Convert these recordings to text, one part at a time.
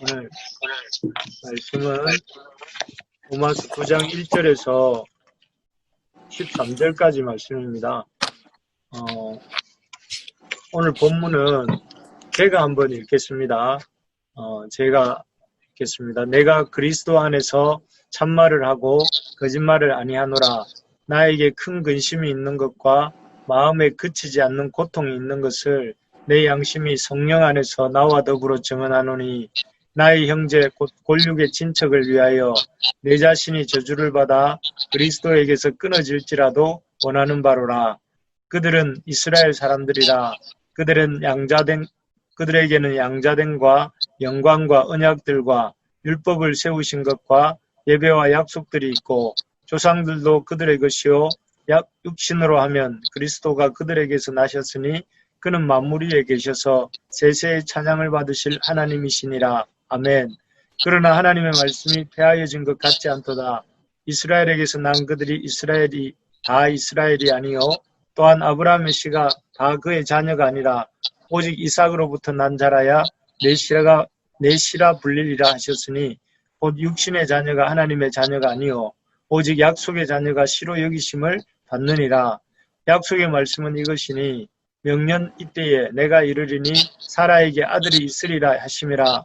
오늘 말씀은 로마서 9장 1절에서 13절까지 말씀입니다. 어, 오늘 본문은 제가 한번 읽겠습니다. 어, 제가 읽겠습니다. 내가 그리스도 안에서 참말을 하고 거짓말을 아니하노라. 나에게 큰 근심이 있는 것과 마음에 그치지 않는 고통이 있는 것을 내 양심이 성령 안에서 나와 더불어 증언하노니 나의 형제 곧 골육의 친척을 위하여 내 자신이 저주를 받아 그리스도에게서 끊어질지라도 원하는 바로라. 그들은 이스라엘 사람들이라. 그들은 양자된 그들에게는 양자됨과 영광과 언약들과 율법을 세우신 것과 예배와 약속들이 있고 조상들도 그들의 것이요 약 육신으로 하면 그리스도가 그들에게서 나셨으니 그는 만물 위에 계셔서 세세의 찬양을 받으실 하나님이시니라. 아멘. 그러나 하나님의 말씀이 폐하여진 것 같지 않도다. 이스라엘에게서 난 그들이 이스라엘이 다 이스라엘이 아니요 또한 아브라함의 씨가 다 그의 자녀가 아니라 오직 이삭으로부터 난 자라야 내 씨라가 내 씨라 불리리라 하셨으니 곧 육신의 자녀가 하나님의 자녀가 아니요 오직 약속의 자녀가 씨로 여기심을 받느니라. 약속의 말씀은 이것이니 명년 이때에 내가 이르리니 사라에게 아들이 있으리라 하심이라.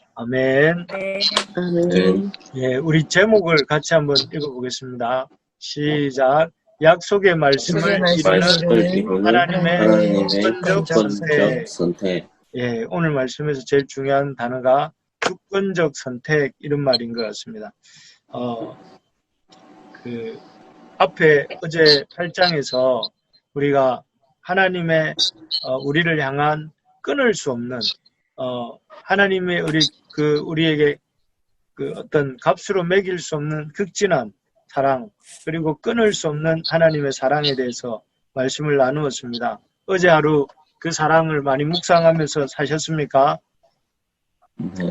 아멘. 아멘. 예, 우리 제목을 같이 한번 읽어보겠습니다. 시작. 약속의 말씀을 이루는 이루는 하나님의 하나님의 주권적 선택. 선택. 예, 오늘 말씀에서 제일 중요한 단어가 주권적 선택 이런 말인 것 같습니다. 어, 그 앞에 어제 8장에서 우리가 하나님의 어, 우리를 향한 끊을 수 없는 어, 하나님의 우리 그 우리에게 그 어떤 값으로 매길 수 없는 극진한 사랑 그리고 끊을 수 없는 하나님의 사랑에 대해서 말씀을 나누었습니다. 어제 하루 그 사랑을 많이 묵상하면서 사셨습니까? 네.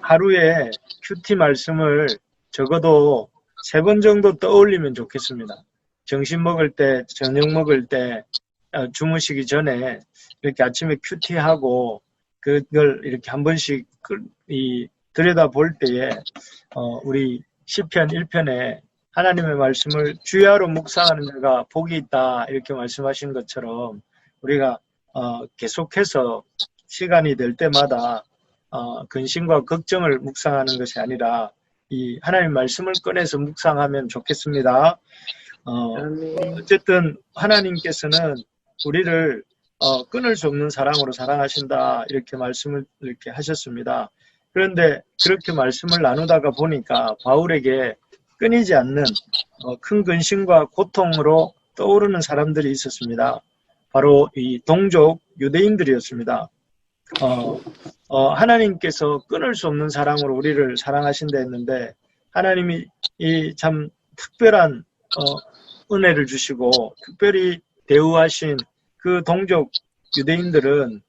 하루에 큐티 말씀을 적어도 세 번 정도 떠올리면 좋겠습니다. 점심 먹을 때, 저녁 먹을 때, 어, 주무시기 전에 이렇게 아침에 큐티하고 그걸 이렇게 한 번씩 끌- 이 들여다 볼 때에 어, 우리 시편 1편에 하나님의 말씀을 주야로 묵상하는 자가 복이 있다 이렇게 말씀하신 것처럼 우리가 어, 계속해서 시간이 될 때마다 어, 근심과 걱정을 묵상하는 것이 아니라 이 하나님 말씀을 꺼내서 묵상하면 좋겠습니다. 어, 어쨌든 하나님께서는 우리를 어, 끊을 수 없는 사랑으로 사랑하신다 이렇게 말씀을 이렇게 하셨습니다. 그런데 그렇게 말씀을 나누다가 보니까 바울에게 끊이지 않는 어, 큰 근심과 고통으로 떠오르는 사람들이 있었습니다. 바로 이 동족 유대인들이었습니다. 어, 어, 하나님께서 끊을 수 없는 사랑으로 우리를 사랑하신다 했는데 하나님이 이 참 특별한 어, 은혜를 주시고 특별히 대우하신 그 동족 유대인들은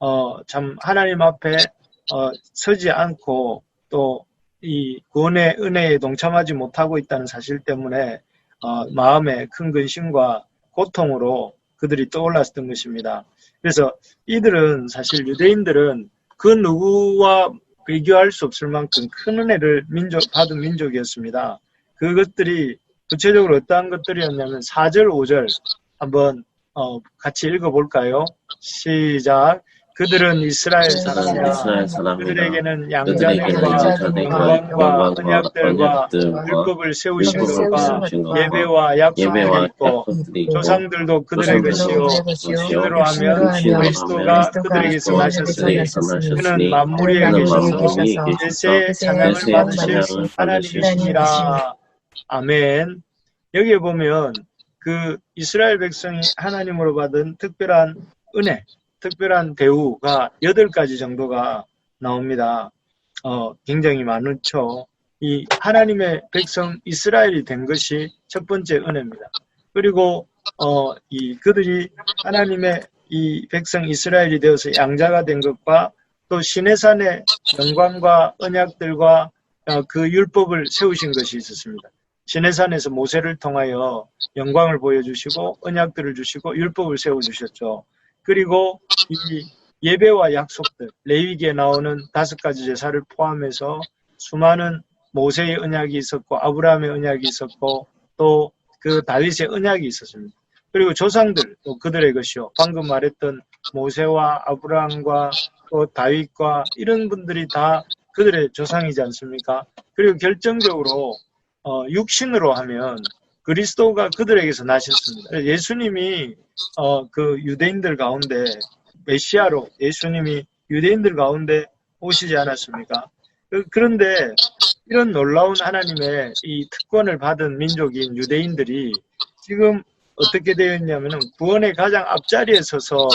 어, 참 하나님 앞에 어, 서지 않고 또 이 구원의 은혜에 동참하지 못하고 있다는 사실 때문에 어, 마음에 큰 근심과 고통으로 그들이 떠올랐던 것입니다. 그래서 이들은 사실 유대인들은 그 누구와 비교할 수 없을 만큼 큰 은혜를 민족, 받은 민족이었습니다. 그것들이 구체적으로 어떠한 것들이었냐면 4절, 5절 한번 어, 같이 읽어볼까요? 시작. 그들은 이스라엘 사람이라. 이스라엘 사람이라. 그들에게는 양자들과 영광과 언약들과 율법을 세우신 것과 예배와 약속들이 있고 조상들도 그들의 것이요 신으로 하면 그리스도가 그들에게서 나셨으니 그는 나셨으니 만물 위에 그는 계셔서 찬양을 세세의 받으실 하나님이시니라 아멘. 여기에 보면 그 이스라엘 백성이 하나님으로 받은 특별한 은혜 특별한 대우가 여덟 가지 정도가 나옵니다. 어, 굉장히 많죠. 이 하나님의 백성 이스라엘이 된 것이 첫 번째 은혜입니다. 그리고 어, 이 그들이 하나님의 이 백성 이스라엘이 되어서 양자가 된 것과 또 시내산의 영광과 언약들과 어, 그 율법을 세우신 것이 있었습니다. 시내산에서 모세를 통하여 영광을 보여주시고 언약들을 주시고 율법을 세워주셨죠. 그리고 이 예배와 약속들, 레위기에 나오는 다섯 가지 제사를 포함해서 수많은 모세의 언약이 있었고 아브라함의 언약이 있었고 또 그 다윗의 언약이 있었습니다. 그리고 조상들 또 그들의 것이요. 방금 말했던 모세와 아브라함과 또 다윗과 이런 분들이 다 그들의 조상이지 않습니까? 그리고 결정적으로 어, 육신으로 하면 그리스도가 그들에게서 나셨습니다. 예수님이 어, 그 유대인들 가운데 메시아로 예수님이 유대인들 가운데 오시지 않았습니까? 그- 그런데 이런 놀라운 하나님의 이 특권을 받은 민족인 유대인들이 지금 어떻게 되어 있냐면은 구원의 가장 앞자리에 서서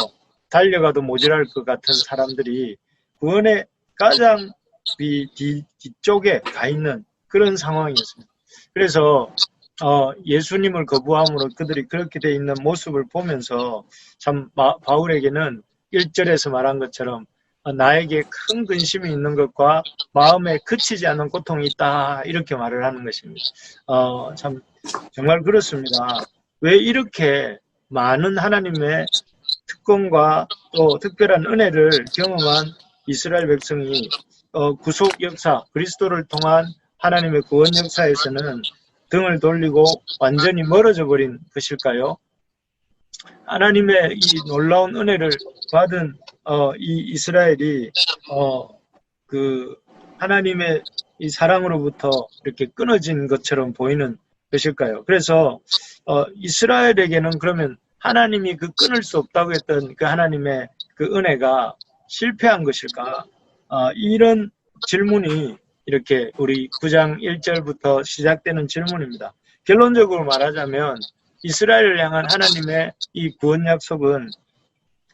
달려가도 모자랄 것 같은 사람들이 구원의 가장 뒤, 뒤, 뒤쪽에 가 있는 그런 상황이었습니다. 그래서 어, 예수님을 거부함으로 그들이 그렇게 돼 있는 모습을 보면서 참 마- 바울에게는 1절에서 말한 것처럼 어, 나에게 큰 근심이 있는 것과 마음에 그치지 않는 고통이 있다 이렇게 말을 하는 것입니다. 어, 참 정말 그렇습니다. 왜 이렇게 많은 하나님의 특권과 또 특별한 은혜를 경험한 이스라엘 백성이 어, 구속 역사, 그리스도를 통한 하나님의 구원 역사에서는 등을 돌리고 완전히 멀어져 버린 것일까요? 하나님의 이 놀라운 은혜를 받은 어, 이 이스라엘이 어, 그 하나님의 이 사랑으로부터 이렇게 끊어진 것처럼 보이는 것일까요? 그래서 어, 이스라엘에게는 그러면 하나님이 그 끊을 수 없다고 했던 그 하나님의 그 은혜가 실패한 것일까? 어, 이런 질문이 이렇게 우리 9장 1절부터 시작되는 질문입니다. 결론적으로 말하자면 이스라엘을 향한 하나님의 이 구원 약속은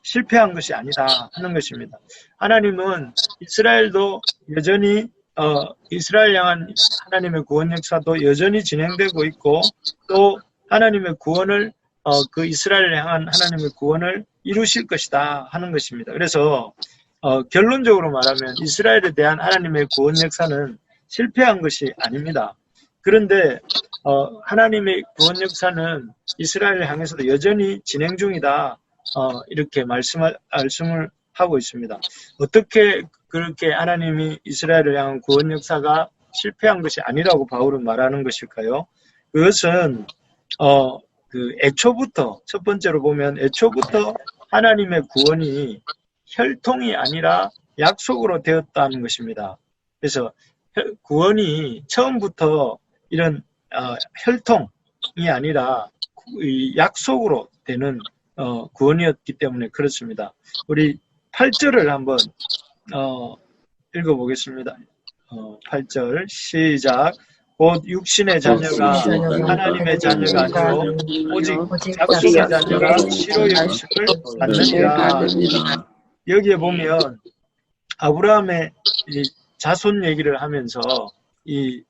실패한 것이 아니다 하는 것입니다. 하나님은 이스라엘도 여전히 어, 이스라엘 향한 하나님의 구원 역사도 여전히 진행되고 있고 또 하나님의 구원을 어, 그 이스라엘을 향한 하나님의 구원을 이루실 것이다 하는 것입니다. 그래서 어, 결론적으로 말하면 이스라엘에 대한 하나님의 구원 역사는 실패한 것이 아닙니다. 그런데 어, 하나님의 구원 역사는 이스라엘을 향해서도 여전히 진행 중이다. 어, 이렇게 말씀을, 말씀을 하고 있습니다. 어떻게 그렇게 하나님이 이스라엘을 향한 구원 역사가 실패한 것이 아니라고 바울은 말하는 것일까요? 그것은 어, 그 애초부터 첫 번째로 보면 애초부터 하나님의 구원이 혈통이 아니라 약속으로 되었다는 것입니다. 그래서 혈- 구원이 처음부터 이런 어, 혈통이 아니라 이 약속으로 되는 어, 구원이었기 때문에 그렇습니다. 우리 8절을 한번 어, 읽어보겠습니다. 어, 8절 시작. 곧 육신의 자녀가 하나님의 자녀가 아니고 오직 약속의 자녀가 시로 여기심을 받느니라. 여기에 보면 아브라함의 이 자손 얘기를 하면서 이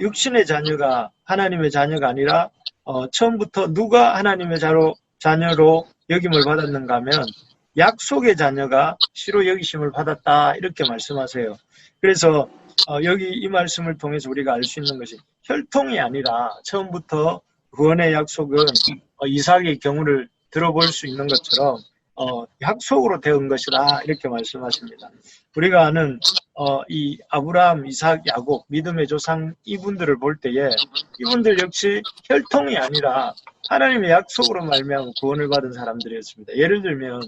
육신의 자녀가 하나님의 자녀가 아니라 어, 처음부터 누가 하나님의 자로, 자녀로 여김을 받았는가 하면 약속의 자녀가 시로 여기심을 받았다 이렇게 말씀하세요. 그래서 어, 여기 이 말씀을 통해서 우리가 알 수 있는 것이 혈통이 아니라 처음부터 구원의 약속은 어, 이삭의 경우를 들어볼 수 있는 것처럼 어, 약속으로 되은 것이다 이렇게 말씀하십니다. 우리가 아는 어, 이 아브라함, 이삭, 야곱 믿음의 조상 이분들을 볼 때에 이분들 역시 혈통이 아니라 하나님의 약속으로 말미암아 구원을 받은 사람들이었습니다. 예를 들면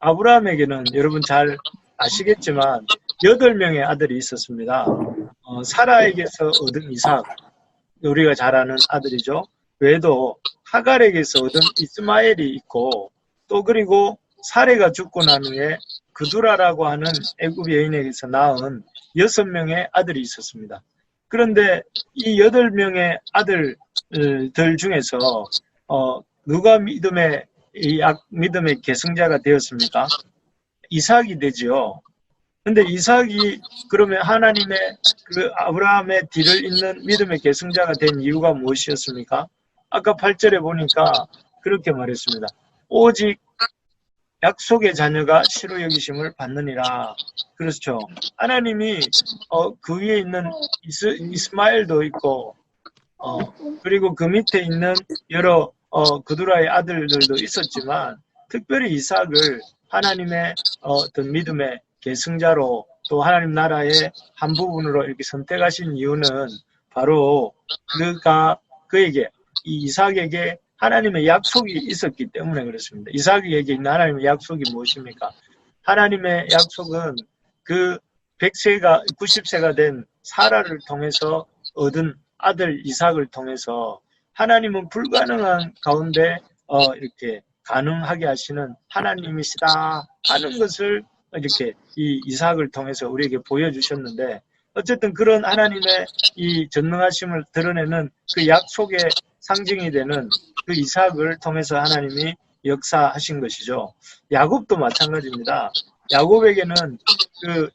아브라함에게는 여러분 잘 아시겠지만 여덟 명의 아들이 있었습니다. 어, 사라에게서 얻은 이삭, 우리가 잘 아는 아들이죠. 외에도 하갈에게서 얻은 이스마엘이 있고 또 그리고 사례가 죽고 난 후에 그두라라고 하는 애굽 여인에게서 낳은 여섯 명의 아들이 있었습니다. 그런데 이 여덟 명의 아들들 중에서 어, 누가 믿음의 이 악- 믿음의 계승자가 되었습니까? 이삭이 되지요. 근데 이삭이 그러면 하나님의 그 아브라함의 뒤를 잇는 믿음의 계승자가 된 이유가 무엇이었습니까? 아까 8절에 보니까 그렇게 말했습니다. 오직 약속의 자녀가 시로 여기심을 받느니라. 그렇죠. 하나님이 어, 그 위에 있는 이스, 이스마엘도 있고 어, 그리고 그 밑에 있는 여러 어, 그두라의 아들들도 있었지만 특별히 이삭을 하나님의 어, 어떤 믿음의 계승자로 또 하나님 나라의 한 부분으로 이렇게 선택하신 이유는 바로 그가 그에게 이 이삭에게 하나님의 약속이 있었기 때문에 그렇습니다. 이삭에게 있는 하나님의 약속이 무엇입니까? 하나님의 약속은 그 100세가 90세가 된 사라를 통해서 얻은 아들 이삭을 통해서 하나님은 불가능한 가운데 어, 이렇게 가능하게 하시는 하나님이시다 하는 것을 이렇게 이 이삭을 통해서 우리에게 보여주셨는데 어쨌든 그런 하나님의 이 전능하심을 드러내는 그 약속의 상징이 되는 그 이삭을 통해서 하나님이 역사하신 것이죠. 야곱도 마찬가지입니다. 야곱에게는 그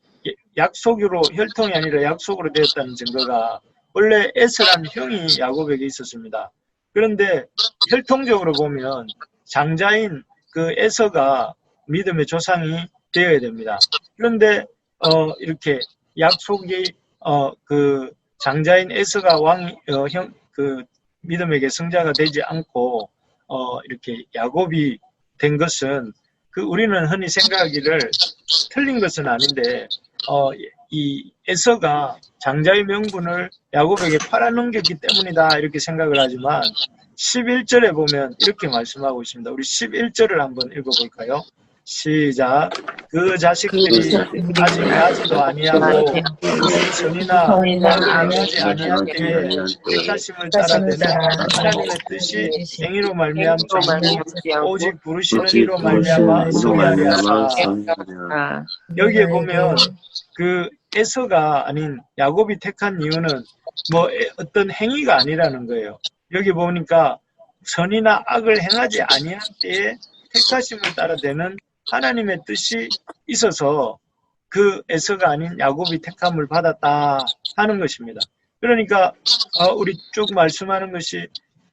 약속으로 혈통이 아니라 약속으로 되었다는 증거가 원래 에스라는 형이 야곱에게 있었습니다. 그런데 혈통적으로 보면 장자인 그 에서가 믿음의 조상이 되어야 됩니다. 그런데 어 이렇게 약속이 어그 장자인 에서가 왕이 어, 형, 그 믿음에게 승자가 되지 않고 어 이렇게 야곱이 된 것은 그 우리는 흔히 생각하기를 틀린 것은 아닌데 어 이 에서가 장자의 명분을 야곱에게 팔아넘겼기 때문이다 이렇게 생각을 하지만 11절에 보면 이렇게 말씀하고 있습니다. 우리 11절을 한번 읽어볼까요? 시작. 그 자식들이 아직 나지도 아니하고 그 선이나 아니하지 아니한 때에 택하심을 따라되는 하나님의 뜻이 행위로 말미암지 오직 부르시는 이로 말미암아 성하리 하사 아, 여기에 보면 그 에서가 아닌 야곱이 택한 이유는 뭐 에- 어떤 행위가 아니라는 거예요. 여기 보니까 선이나 악을 행하지 아니한 때에 택하심을 따라 되는 하나님의 뜻이 있어서 그 에서가 아닌 야곱이 택함을 받았다 하는 것입니다. 그러니까 어, 우리 쭉 말씀하는 것이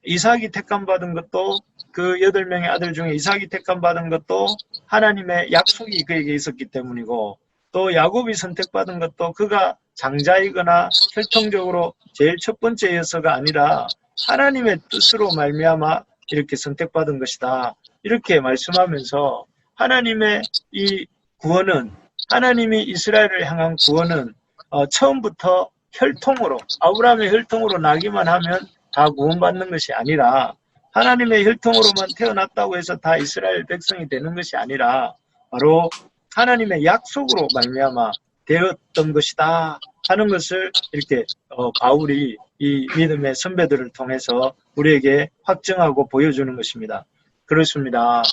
이삭이 택함 받은 것도 그 여덟 명의 아들 중에 이삭이 택함 받은 것도 하나님의 약속이 그에게 있었기 때문이고 또 야곱이 선택받은 것도 그가 장자이거나 혈통적으로 제일 첫 번째여서가 아니라 하나님의 뜻으로 말미암아 이렇게 선택받은 것이다. 이렇게 말씀하면서 하나님의 이 구원은 하나님이 이스라엘을 향한 구원은 어, 처음부터 혈통으로 아브라함의 혈통으로 나기만 하면 다 구원받는 것이 아니라 하나님의 혈통으로만 태어났다고 해서 다 이스라엘 백성이 되는 것이 아니라 바로 하나님의 약속으로 말미암아 되었던 것이다 하는 것을 이렇게 어, 바울이 이 믿음의 선배들을 통해서 우리에게 확증하고 보여주는 것입니다. 그렇습니다.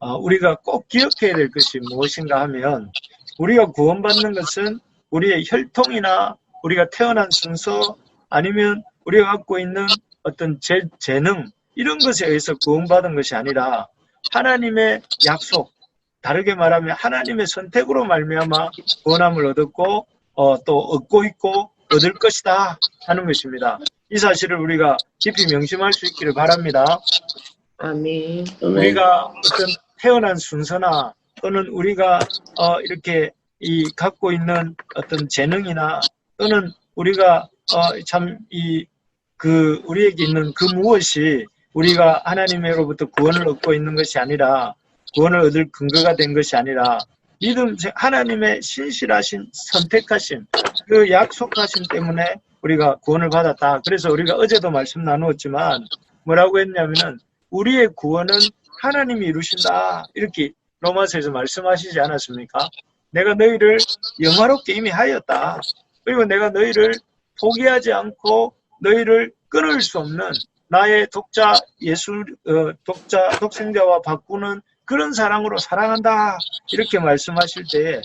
어, 우리가 꼭 기억해야 될 것이 무엇인가 하면 우리가 구원받는 것은 우리의 혈통이나 우리가 태어난 순서 아니면 우리가 갖고 있는 어떤 재, 재능 이런 것에 의해서 구원받은 것이 아니라 하나님의 약속 다르게 말하면 하나님의 선택으로 말미암아 구원함을 얻었고 어, 또 얻고 있고 얻을 것이다 하는 것입니다. 이 사실을 우리가 깊이 명심할 수 있기를 바랍니다. 아멘. 아멘. 우리가 어떤 태어난 순서나 또는 우리가 어, 이렇게 이 갖고 있는 어떤 재능이나 또는 우리가 어, 참 이 그 우리에게 있는 그 무엇이 우리가 하나님으로부터 구원을 얻고 있는 것이 아니라 구원을 얻을 근거가 된 것이 아니라 믿음 하나님의 신실하신 선택하심 그 약속하심 때문에 우리가 구원을 받았다. 그래서 우리가 어제도 말씀 나누었지만 뭐라고 했냐면은 우리의 구원은 하나님이 이루신다. 이렇게 로마서에서 말씀하시지 않았습니까? 내가 너희를 영화롭게 이미 하였다. 그리고 내가 너희를 포기하지 않고 너희를 끊을 수 없는 나의 독자 예수 어, 독자 독생자와 바꾸는 그런 사랑으로 사랑한다. 이렇게 말씀하실 때에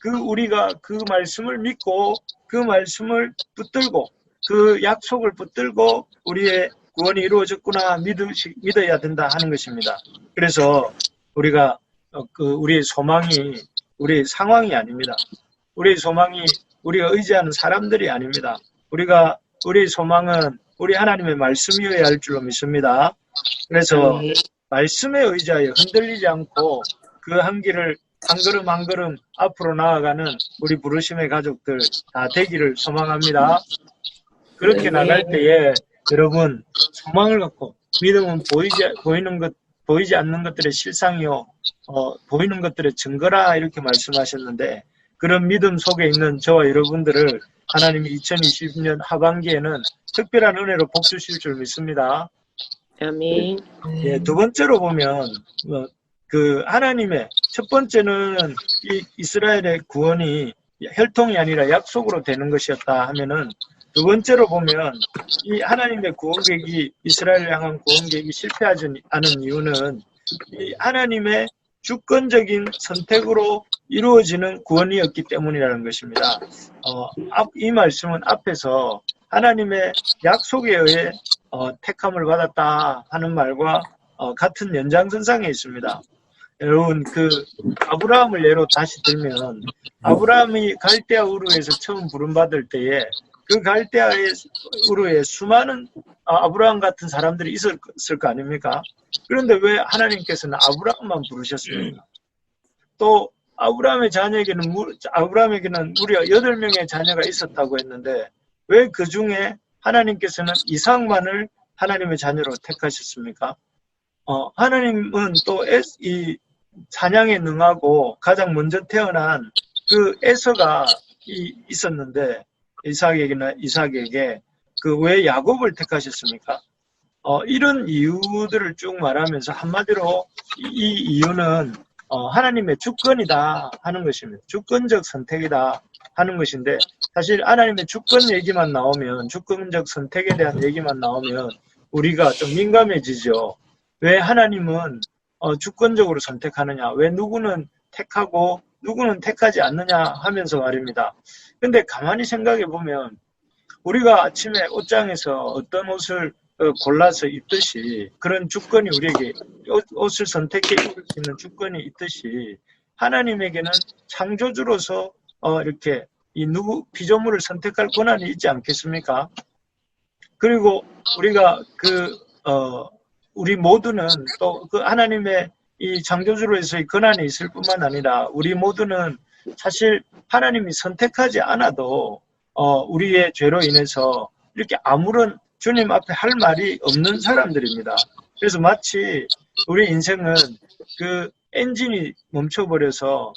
그 우리가 그 말씀을 믿고 그 말씀을 붙들고 그 약속을 붙들고 우리의 구원이 이루어졌구나 믿으시, 믿어야 된다 하는 것입니다. 그래서 우리가 어, 그 우리의 소망이 우리의 상황이 아닙니다. 우리의 소망이 우리가 의지하는 사람들이 아닙니다. 우리가 우리의 소망은 우리 하나님의 말씀이어야 할 줄로 믿습니다. 그래서 아멘. 말씀에 의지하여 흔들리지 않고 그 한 길을 한 걸음 한 걸음 앞으로 나아가는 우리 부르심의 가족들 다 되기를 소망합니다. 그렇게 네. 나갈 때에 여러분 소망을 갖고 믿음은 보이지 보이는 것 보이지 않는 것들의 실상이요 어, 보이는 것들의 증거라 이렇게 말씀하셨는데 그런 믿음 속에 있는 저와 여러분들을 하나님이 2020년 하반기에는 특별한 은혜로 복 주실 줄 믿습니다. 아멘. 예, 두 번째로 보면 어, 그 하나님의 첫 번째는 이 이스라엘의 구원이 혈통이 아니라 약속으로 되는 것이었다 하면은 두 번째로 보면 이 하나님의 구원 계획이 이스라엘을 향한 구원 계획이 실패하지 않은 이유는 이 하나님의 주권적인 선택으로 이루어지는 구원이었기 때문이라는 것입니다. 어, 앞- 이 말씀은 앞에서 하나님의 약속에 의해 어, 택함을 받았다 하는 말과 어, 같은 연장선상에 있습니다. 여러분 그 아브라함을 예로 다시 들면 아브라함이 갈대아 우르에서 처음 부름받을 때에 그 갈대아 우르에 수많은 아, 아브라함 같은 사람들이 있었을 거 아닙니까? 그런데 왜 하나님께서는 아브라함만 부르셨습니까? 또 아브라함의 자녀에게는 무- 아브라함에게는 무려 여덟 명의 자녀가 있었다고 했는데 왜 그 중에 하나님께서는 이삭만을 하나님의 자녀로 택하셨습니까? 어, 하나님은 또 이 사냥에 능하고 가장 먼저 태어난 그 에서가 이- 있었는데 이삭에게나 이삭에게 그 왜 야곱을 택하셨습니까? 어, 이런 이유들을 쭉 말하면서 한마디로 이, 이 이유는 어, 하나님의 주권이다 하는 것입니다. 주권적 선택이다 하는 것인데 사실 하나님의 주권 얘기만 나오면 주권적 선택에 대한 얘기만 나오면 우리가 좀 민감해지죠. 왜 하나님은 어, 주권적으로 선택하느냐? 왜 누구는 택하고 누구는 택하지 않느냐 하면서 말입니다. 근데 가만히 생각해 보면 우리가 아침에 옷장에서 어떤 옷을 어, 골라서 입듯이 그런 주권이 우리에게 옷- 옷을 선택해 입을 수 있는 주권이 있듯이 하나님에게는 창조주로서 어, 이렇게 이 누구 피조물을 선택할 권한이 있지 않겠습니까? 그리고 우리가 그 어, 우리 모두는 또 그 하나님의 이 창조주로서의 권한이 있을 뿐만 아니라 우리 모두는 사실 하나님이 선택하지 않아도 어, 우리의 죄로 인해서 이렇게 아무런 주님 앞에 할 말이 없는 사람들입니다. 그래서 마치 우리 인생은 그 엔진이 멈춰버려서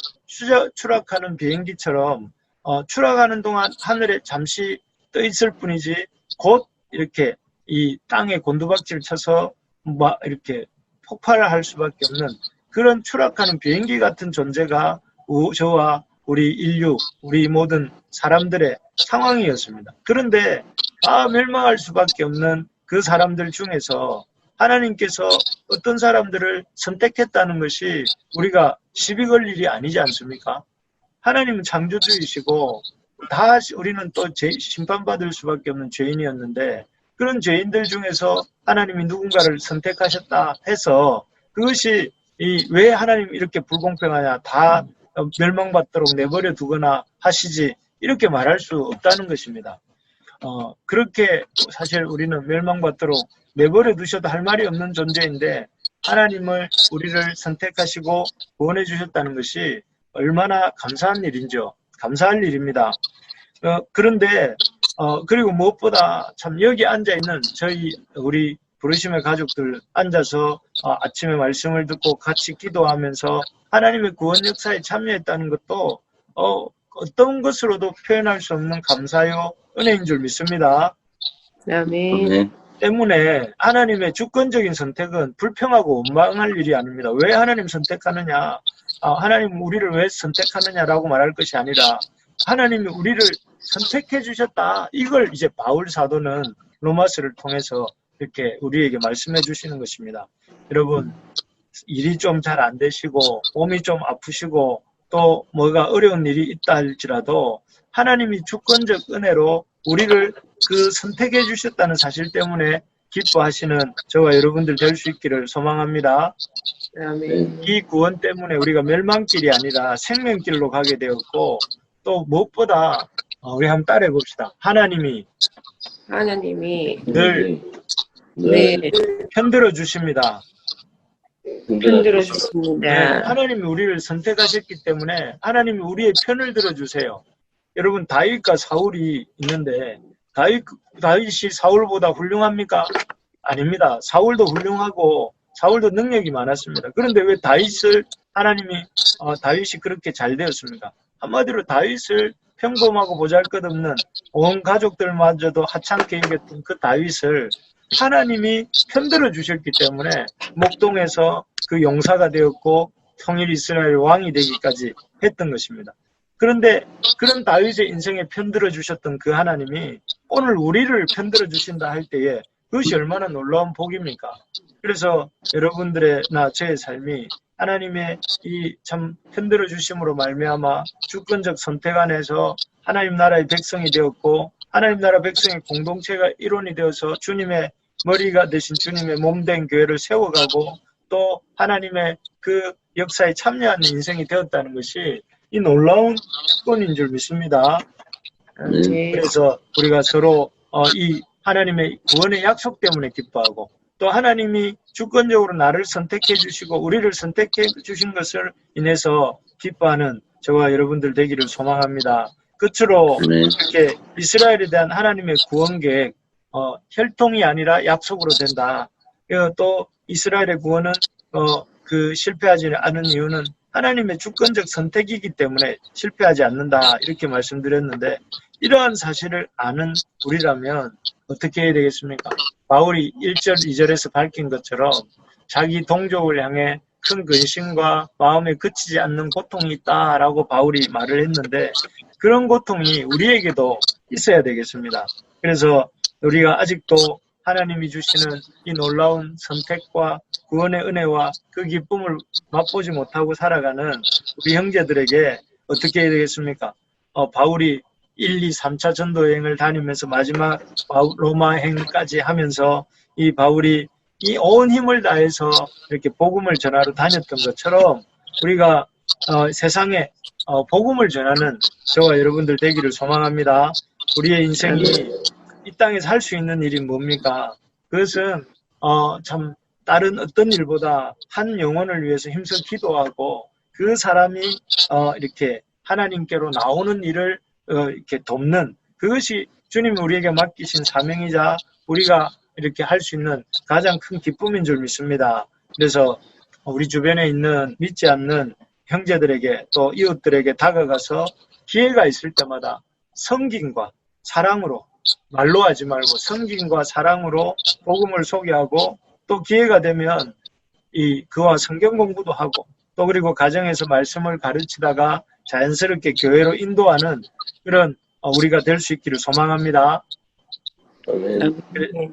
추락하는 비행기처럼 어, 추락하는 동안 하늘에 잠시 떠 있을 뿐이지 곧 이렇게 이 땅에 곤두박질 쳐서 막 이렇게 폭발을 할 수밖에 없는 그런 추락하는 비행기 같은 존재가 우- 저와 우리 인류, 우리 모든 사람들의 상황이었습니다. 그런데 다 멸망할 수밖에 없는 그 사람들 중에서 하나님께서 어떤 사람들을 선택했다는 것이 우리가 시비 걸 일이 아니지 않습니까? 하나님은 창조주이시고 다 우리는 또 죄- 심판받을 수밖에 없는 죄인이었는데 그런 죄인들 중에서 하나님이 누군가를 선택하셨다 해서 그것이 이 왜 하나님 이렇게 불공평하냐 다 멸망받도록 내버려 두거나 하시지 이렇게 말할 수 없다는 것입니다. 어, 그렇게 사실 우리는 멸망받도록 내버려 두셔도 할 말이 없는 존재인데 하나님을 우리를 선택하시고 구원해 주셨다는 것이 얼마나 감사한 일인지요. 감사할 일입니다. 어, 그런데 어, 그리고 무엇보다 참 여기 앉아 있는 저희 우리 부르심의 가족들 앉아서 어, 아침에 말씀을 듣고 같이 기도하면서 하나님의 구원 역사에 참여했다는 것도 어, 어떤 것으로도 표현할 수 없는 감사요 은혜인 줄 믿습니다. 아멘. 때문에 하나님의 주권적인 선택은 불평하고 원망할 일이 아닙니다. 왜 하나님 선택하느냐? 아, 하나님 우리를 왜 선택하느냐라고 말할 것이 아니라 하나님이 우리를 선택해 주셨다. 이걸 이제 바울 사도는 로마스를 통해서 이렇게 우리에게 말씀해 주시는 것입니다. 여러분 일이 좀 잘 안 되시고 몸이 좀 아프시고 또 뭐가 어려운 일이 있다 할지라도 하나님이 주권적 은혜로 우리를 그 선택해 주셨다는 사실 때문에 기뻐하시는 저와 여러분들 될 수 있기를 소망합니다. 아멘. 이 구원 때문에 우리가 멸망길이 아니라 생명길로 가게 되었고 또 무엇보다 어, 우리 한번 따라해 봅시다. 하나님이 하나님이 늘 네, 네. 편들어 주십니다. 편들어 네, 주십니다. 하나님이 우리를 선택하셨기 때문에 하나님이 우리의 편을 들어주세요. 여러분 다윗과 사울이 있는데 다윗 다윗이 사울보다 훌륭합니까? 아닙니다. 사울도 훌륭하고 사울도 능력이 많았습니다. 그런데 왜 다윗을 하나님이 어, 다윗이 그렇게 잘 되었습니까? 한마디로 다윗을 평범하고 보잘것없는 온 가족들마저도 하찮게 여겼던 그 다윗을 하나님이 편들어 주셨기 때문에 목동에서 그 용사가 되었고 통일 이스라엘 왕이 되기까지 했던 것입니다. 그런데 그런 다윗의 인생에 편들어 주셨던 그 하나님이 오늘 우리를 편들어 주신다 할 때에 그것이 얼마나 놀라운 복입니까? 그래서 여러분들의 나 저의 삶이 하나님의 이참 편들어 주심으로 말미암아 주권적 선택 안에서 하나님 나라의 백성이 되었고 하나님 나라 백성의 공동체가 일원이 되어서 주님의 머리가 되신 주님의 몸 된 교회를 세워가고 또 하나님의 그 역사에 참여하는 인생이 되었다는 것이 이 놀라운 축권인 줄 믿습니다. 아멘. 그래서 우리가 서로 어, 이 하나님의 구원의 약속 때문에 기뻐하고 또 하나님이 주권적으로 나를 선택해 주시고 우리를 선택해 주신 것을 인해서 기뻐하는 저와 여러분들 되기를 소망합니다. 끝으로. 이렇게 이스라엘에 대한 하나님의 구원 계획 어, 혈통이 아니라 약속으로 된다. 어, 또 이스라엘의 구원은 어, 그 실패하지 않은 이유는 하나님의 주권적 선택이기 때문에 실패하지 않는다 이렇게 말씀드렸는데 이러한 사실을 아는 우리라면 어떻게 해야 되겠습니까? 바울이 1절, 2절에서 밝힌 것처럼 자기 동족을 향해 큰 근심과 마음에 그치지 않는 고통이 있다라고 바울이 말을 했는데 그런 고통이 우리에게도 있어야 되겠습니다. 그래서 우리가 아직도 하나님이 주시는 이 놀라운 선택과 구원의 은혜와 그 기쁨을 맛보지 못하고 살아가는 우리 형제들에게 어떻게 해야 되겠습니까? 어, 바울이 1, 2, 3차 전도 여행을 다니면서 마지막 바울- 로마 행까지 하면서 이 바울이 이 온 힘을 다해서 이렇게 복음을 전하러 다녔던 것처럼 우리가 어, 세상에 어, 복음을 전하는 저와 여러분들 되기를 소망합니다. 우리의 인생이 이 땅에서 할 수 있는 일이 뭡니까? 그것은 어, 참 다른 어떤 일보다 한 영혼을 위해서 힘써 기도하고 그 사람이 어, 이렇게 하나님께로 나오는 일을 어, 이렇게 돕는 그것이 주님이 우리에게 맡기신 사명이자 우리가 이렇게 할 수 있는 가장 큰 기쁨인 줄 믿습니다. 그래서 우리 주변에 있는 믿지 않는 형제들에게 또 이웃들에게 다가가서 기회가 있을 때마다 성김과 사랑으로 말로 하지 말고 성김과 사랑으로 복음을 소개하고 또 기회가 되면 이 그와 성경 공부도 하고 또 그리고 가정에서 말씀을 가르치다가 자연스럽게 교회로 인도하는 그런 어, 우리가 될 수 있기를 소망합니다.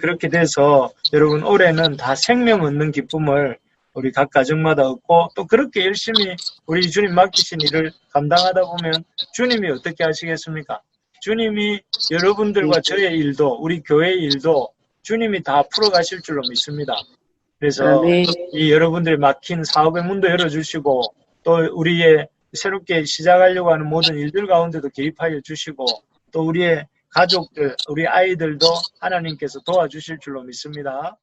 그렇게 돼서 여러분 올해는 다 생명 얻는 기쁨을 우리 각 가정마다 얻고 또 그렇게 열심히 우리 주님 맡기신 일을 감당하다 보면 주님이 어떻게 하시겠습니까? 주님이 여러분들과 저의 일도 우리 교회의 일도 주님이 다 풀어가실 줄로 믿습니다. 그래서 아멘. 이 여러분들이 막힌 사업의 문도 열어주시고 또 우리의 새롭게 시작하려고 하는 모든 일들 가운데도 개입하여 주시고 또 우리의 가족들, 우리 아이들도 하나님께서 도와주실 줄로 믿습니다.